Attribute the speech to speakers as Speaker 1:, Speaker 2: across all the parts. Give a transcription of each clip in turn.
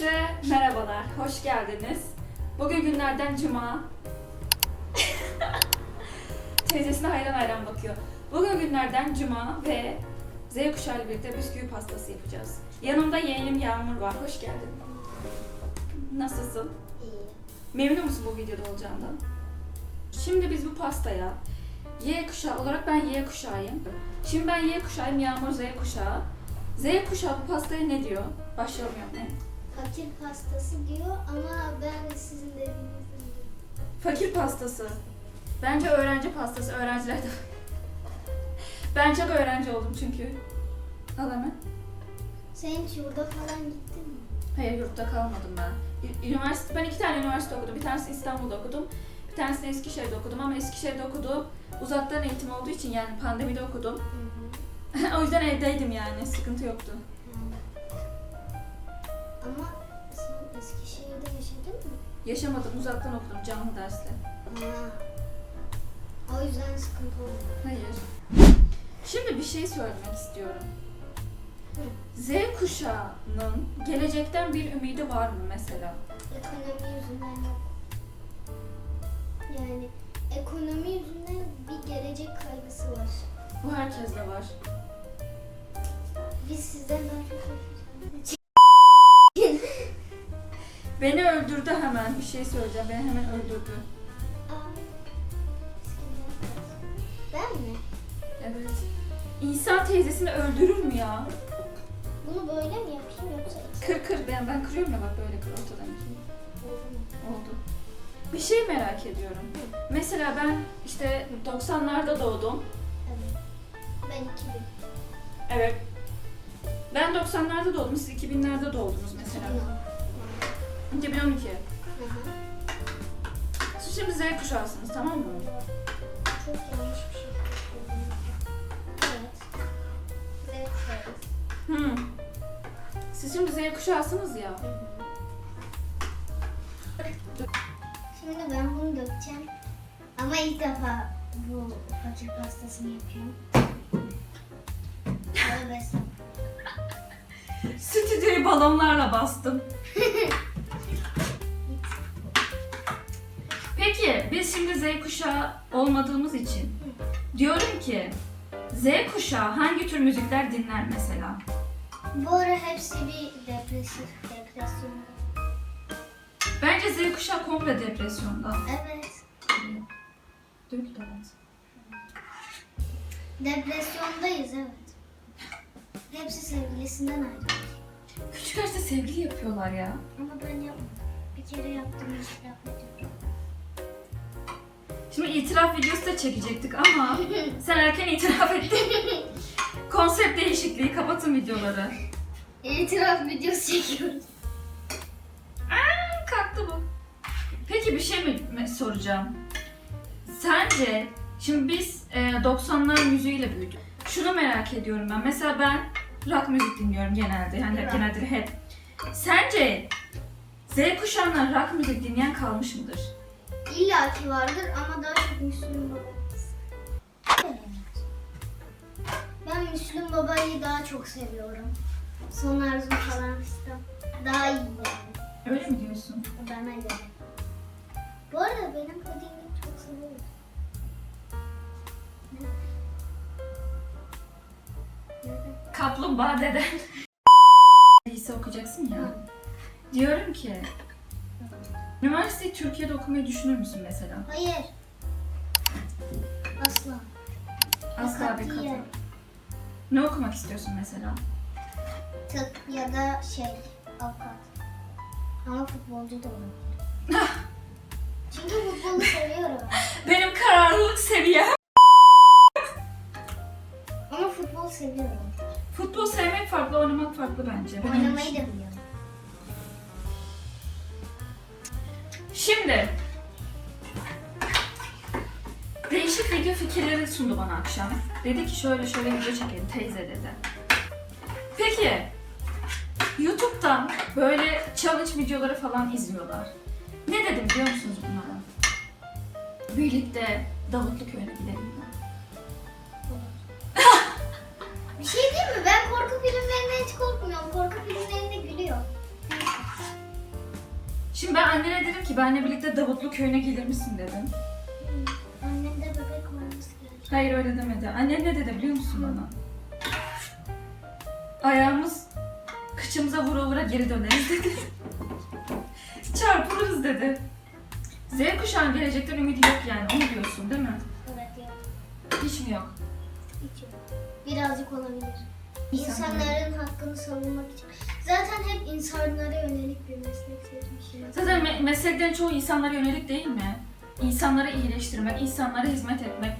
Speaker 1: Hepinize merhabalar, hoş geldiniz. Bugün günlerden cuma. Teyzesine hayran hayran bakıyor. Bugün günlerden cuma ve Z kuşağı ile birlikte bisküvi pastası yapacağız. Yanımda yeğenim Yağmur var, hoş geldin. Nasılsın? Memnun musun bu videoda olacağından? Şimdi biz bu pastaya Y kuşağı olarak ben Y kuşağıyım. Şimdi ben Y kuşağıyım, Yağmur Z kuşağı. Z kuşağı bu pastaya ne diyor? Başlayalım ne?
Speaker 2: Fakir pastası diyor ama ben sizin dediğinizi diyorum.
Speaker 1: Fakir pastası. Bence öğrenci pastası. Öğrenciler de... ben çok öğrenci oldum çünkü. Al hemen.
Speaker 2: Sen hiç yurda falan gittin mi?
Speaker 1: Hayır yurtta kalmadım ben. Üniversite, ben iki tane üniversite okudum. Bir tanesi İstanbul'da okudum. Bir tanesini Eskişehir'de okudum ama Eskişehir'de okuduğum uzaktan eğitim olduğu için yani pandemide okudum. o yüzden evdeydim yani. Sıkıntı yoktu.
Speaker 2: Ama sen Eskişehir'de yaşadın mı?
Speaker 1: Yaşamadım. Uzaktan okudum canlı dersle.
Speaker 2: Ha. O yüzden sıkıntı oldu.
Speaker 1: Hayır. Şimdi bir şey söylemek istiyorum. Z kuşağının gelecekten bir ümidi var mı mesela?
Speaker 2: Ekonomi yüzünden yok. Yani ekonomi yüzünden bir gelecek kaygısı var.
Speaker 1: Bu herkeste var.
Speaker 2: Biz sizden daha çok yaşayacağız.
Speaker 1: Beni öldürdü hemen. Bir şey söyleyeceğim. Beni hemen öldürdü.
Speaker 2: Ben mi?
Speaker 1: Evet. İnsan teyzesini öldürür mü ya?
Speaker 2: Bunu böyle mi yapayım yoksa
Speaker 1: Kır kır. Ben, ben kırıyorum ya bak böyle kır ortadan.
Speaker 2: Mu?
Speaker 1: Oldu. Bir şey merak ediyorum. Mesela ben işte 90'larda doğdum.
Speaker 2: Evet. Ben 2000.
Speaker 1: Evet. Ben 90'larda doğdum. Siz 2000'lerde doğdunuz mesela. 2012.
Speaker 2: Hı hı.
Speaker 1: Siz şimdi Z kuşağısınız tamam mı?
Speaker 2: Çok yanlış bir şey. Evet.
Speaker 1: Hmm. Siz şimdi Z kuşağısınız ya.
Speaker 2: Şimdi ben bunu dökeceğim. Ama ilk defa bu fakir pastasını yapıyorum. Tövbe estağfurullah.
Speaker 1: Stüdyoyu balonlarla bastım. Peki biz şimdi Z kuşağı olmadığımız için diyorum ki Z kuşağı hangi tür müzikler dinler mesela?
Speaker 2: Bu ara hepsi bir depresif, depresyon.
Speaker 1: Bence Z kuşağı komple depresyonda.
Speaker 2: Evet.
Speaker 1: Dök evet.
Speaker 2: Depresyondayız evet. Hepsi sevgilisinden ayrılmış.
Speaker 1: Küçük yaşta sevgili yapıyorlar ya.
Speaker 2: Ama ben yapmadım. Bir kere yaptım itiraf ediyorum.
Speaker 1: Şimdi itiraf videosu da çekecektik ama sen erken itiraf ettin. Konsept değişikliği kapatın videoları.
Speaker 2: İtiraf videosu çekiyoruz.
Speaker 1: Aa, kalktı bu. Peki bir şey mi soracağım? Sence şimdi biz e, 90'lar müziğiyle büyüdük. Şunu merak ediyorum ben. Mesela ben rock müzik dinliyorum genelde. Yani
Speaker 2: Rock.
Speaker 1: genelde hep. Sence Z kuşağından rock müzik dinleyen kalmış mıdır?
Speaker 2: İlla ki vardır ama daha çok Müslüm Baba. Evet. Ben Müslüm Baba'yı daha çok seviyorum. Son arzum falan fistan. Daha iyi yani.
Speaker 1: Öyle mi diyorsun?
Speaker 2: Bana göre. Bu arada benim pudingimi çok seviyorum. Ne? Nerede?
Speaker 1: Kaplumbağa deden. Lise okuyacaksın ya. Diyorum ki Üniversiteyi Türkiye'de okumayı düşünür müsün mesela?
Speaker 2: Hayır. Asla.
Speaker 1: Asla bir
Speaker 2: Katiyen.
Speaker 1: katı. Ne okumak istiyorsun mesela?
Speaker 2: Tıp ya da şey avukat. Ama futbolcu da olabilir. Çünkü futbolu seviyorum.
Speaker 1: Benim kararlılık seviyem.
Speaker 2: Ama futbol seviyorum.
Speaker 1: Futbol sevmek farklı, oynamak farklı bence. Ben
Speaker 2: Oynamayı da biliyorum.
Speaker 1: Şimdi değişik video fikirleri sundu bana akşam. Dedi ki şöyle şöyle video çekelim teyze dedi. Peki YouTube'dan böyle challenge videoları falan izliyorlar. Ne dedim biliyor musunuz bunlara? Birlikte Davutlu köyüne gidelim.
Speaker 2: Bir şey diyeyim mi? Ben korku filmlerinden hiç korkmuyorum. Korku filmlerinde gülüyor.
Speaker 1: Şimdi ben annene dedim ki benimle birlikte Davutlu köyüne gelir misin dedim.
Speaker 2: Hmm. Annemde bebek olması gerekiyor.
Speaker 1: Hayır öyle demedi. Annem ne dedi biliyor musun bana? Ayağımız kıçımıza vura vura geri döneriz dedi. Çarpılırız dedi. Z kuşağın gelecekten ümidi yok yani onu diyorsun değil mi?
Speaker 2: Evet yok.
Speaker 1: Hiç mi yok?
Speaker 2: Hiç yok. Birazcık olabilir.
Speaker 1: İnsanların-
Speaker 2: hakkını savunmak için. Zaten hep insanlara yönelik bir meslek seçmişim.
Speaker 1: Zaten me- mesleklerin çoğu insanlara yönelik değil mi? İnsanları iyileştirmek, insanlara hizmet etmek,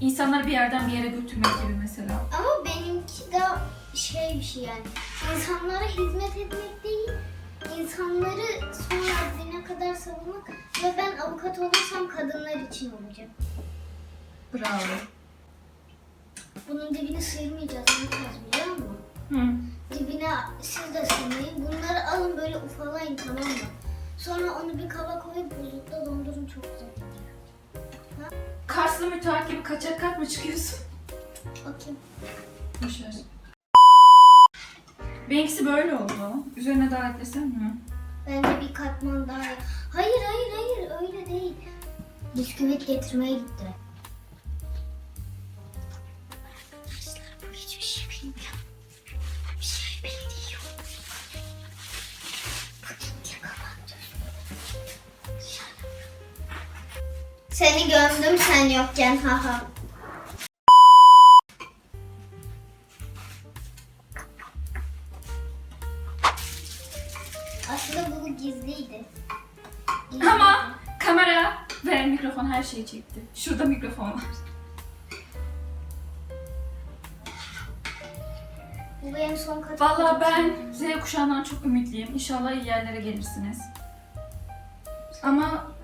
Speaker 1: insanları bir yerden bir yere götürmek gibi mesela.
Speaker 2: Ama benimki de şey bir şey yani. İnsanlara hizmet etmek değil, insanları son haddine kadar savunmak ve ben avukat olursam kadınlar için olacak.
Speaker 1: Bravo.
Speaker 2: Bunun dibini sıyırmayacağız yapacağız biliyor musun?
Speaker 1: Hı.
Speaker 2: Dibine siz de sıyırmayın. Bunları alın böyle ufalayın tamam mı? Sonra onu bir kaba koyup buzlukta dondurun çok güzel olacak.
Speaker 1: Karslı müteahhit gibi kaçak kat mı çıkıyorsun?
Speaker 2: Bakayım.
Speaker 1: Boşver. Benimkisi böyle oldu. Üzerine daha eklesem mi?
Speaker 2: Bence bir katman daha. Hayır hayır hayır öyle değil. Bisküvit getirmeye gitti. Seni gömdüm sen yokken haha. Aslında bu gizliydi. Gizliydi.
Speaker 1: Ama kamera ve mikrofon her şeyi çekti. Şurada mikrofon var.
Speaker 2: Bu benim son katım.
Speaker 1: Vallahi ben Z kuşağından çok ümitliyim. İnşallah iyi yerlere gelirsiniz. Ama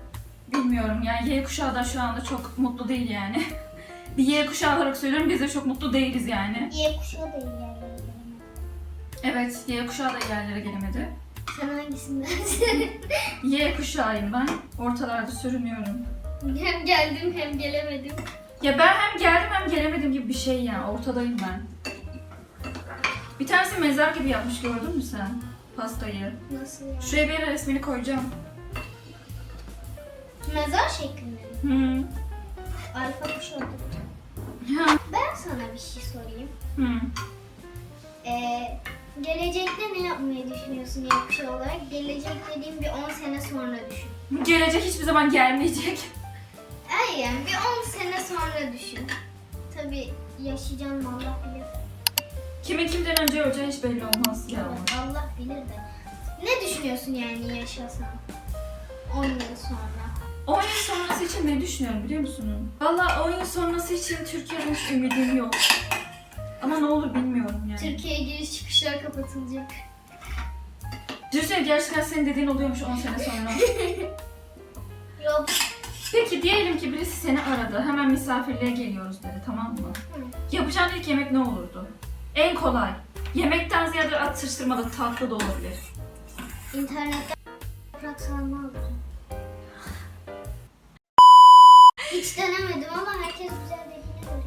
Speaker 1: bilmiyorum yani Y kuşağı da şu anda çok mutlu değil yani. Bir Y kuşağı olarak söylüyorum biz de çok mutlu değiliz yani.
Speaker 2: Y kuşağı da iyi yerlere gelemedi.
Speaker 1: Evet Y kuşağı da iyi yerlere gelemedi.
Speaker 2: Sen hangisindensin?
Speaker 1: Y kuşağıyım ben. Ortalarda sürünüyorum.
Speaker 2: hem geldim hem gelemedim.
Speaker 1: Ya ben hem geldim hem gelemedim gibi bir şey ya. Ortadayım ben. Bir tanesi mezar gibi yapmış gördün mü sen? Pastayı.
Speaker 2: Nasıl ya?
Speaker 1: Şuraya bir yere resmini koyacağım.
Speaker 2: Mezar şeklinde mi?
Speaker 1: Hı.
Speaker 2: Alfa da.
Speaker 1: Ha.
Speaker 2: Ben sana bir şey sorayım.
Speaker 1: Hı.
Speaker 2: Ee, gelecekte ne yapmayı düşünüyorsun Y kuşağı olarak? Gelecek dediğim bir 10 sene sonra düşün.
Speaker 1: Gelecek hiçbir zaman gelmeyecek.
Speaker 2: Hayır yani bir 10 sene sonra düşün. Tabii yaşayacağım Allah bilir.
Speaker 1: Kimin kimden önce öleceği hiç belli olmaz ya.
Speaker 2: Evet, Allah bilir de. Ne düşünüyorsun yani yaşasan? 10 yıl sonra.
Speaker 1: 10 yıl sonrası için ne düşünüyorum biliyor musun? Valla 10 yıl sonrası için Türkiye'den hiç ümidim yok. Ama ne olur bilmiyorum yani.
Speaker 2: Türkiye'ye giriş çıkışlar kapatılacak.
Speaker 1: Düşünsene gerçekten senin dediğin oluyormuş 10 sene sonra.
Speaker 2: Yok.
Speaker 1: Peki diyelim ki birisi seni aradı. Hemen misafirliğe geliyoruz dedi tamam mı? Yapacağın ilk yemek ne olurdu? En kolay. Yemekten ziyade atıştırmalı tatlı da olabilir.
Speaker 2: İnternetten yaprak sarma alacağım. Hiç denemedim ama herkes güzel dediğine göre.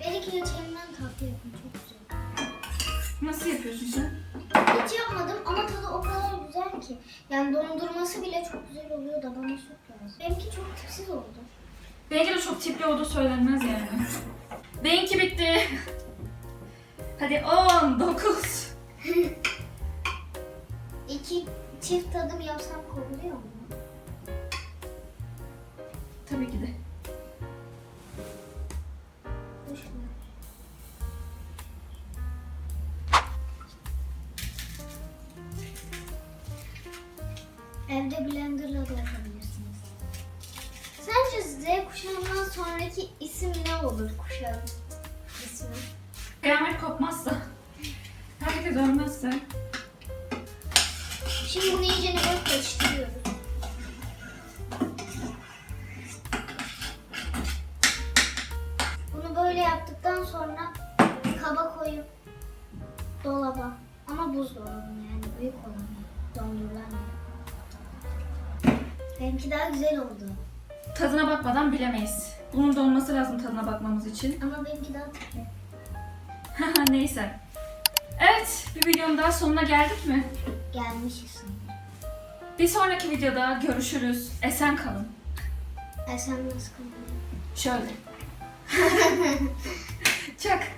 Speaker 2: Belki reçelinden tatlı yapın çok güzel.
Speaker 1: Nasıl yapıyorsun sen?
Speaker 2: Hiç yapmadım ama tadı o kadar güzel ki. Yani dondurması bile çok güzel oluyor da bana süt lazım. Benimki çok tipsiz oldu.
Speaker 1: Benimki de çok tipli olduğu söylenmez yani. Benimki bitti. Hadi 10, 9.
Speaker 2: İki çift tadım yapsam kovuluyor mu?
Speaker 1: Tabii ki de.
Speaker 2: Evde blenderla da yapabilirsiniz. Sence Z kuşağından sonraki isim ne olur kuşağın ismi?
Speaker 1: Kıyamet kopmazsa. Herkes ölmezse.
Speaker 2: Şimdi bunu iyice böyle karıştırıyoruz. Yaptıktan sonra kaba koyup dolaba ama buzdolabı yani büyük olan dondurulan. Benimki daha güzel oldu.
Speaker 1: Tadına bakmadan bilemeyiz. Bunun da olması lazım tadına bakmamız için.
Speaker 2: Ama benimki daha tatlı.
Speaker 1: Neyse. Evet, bir videonun daha sonuna geldik mi?
Speaker 2: Gelmişiz.
Speaker 1: Bir sonraki videoda görüşürüz. Esen kalın.
Speaker 2: Esen nasıl kalıyor?
Speaker 1: Şöyle. Çak.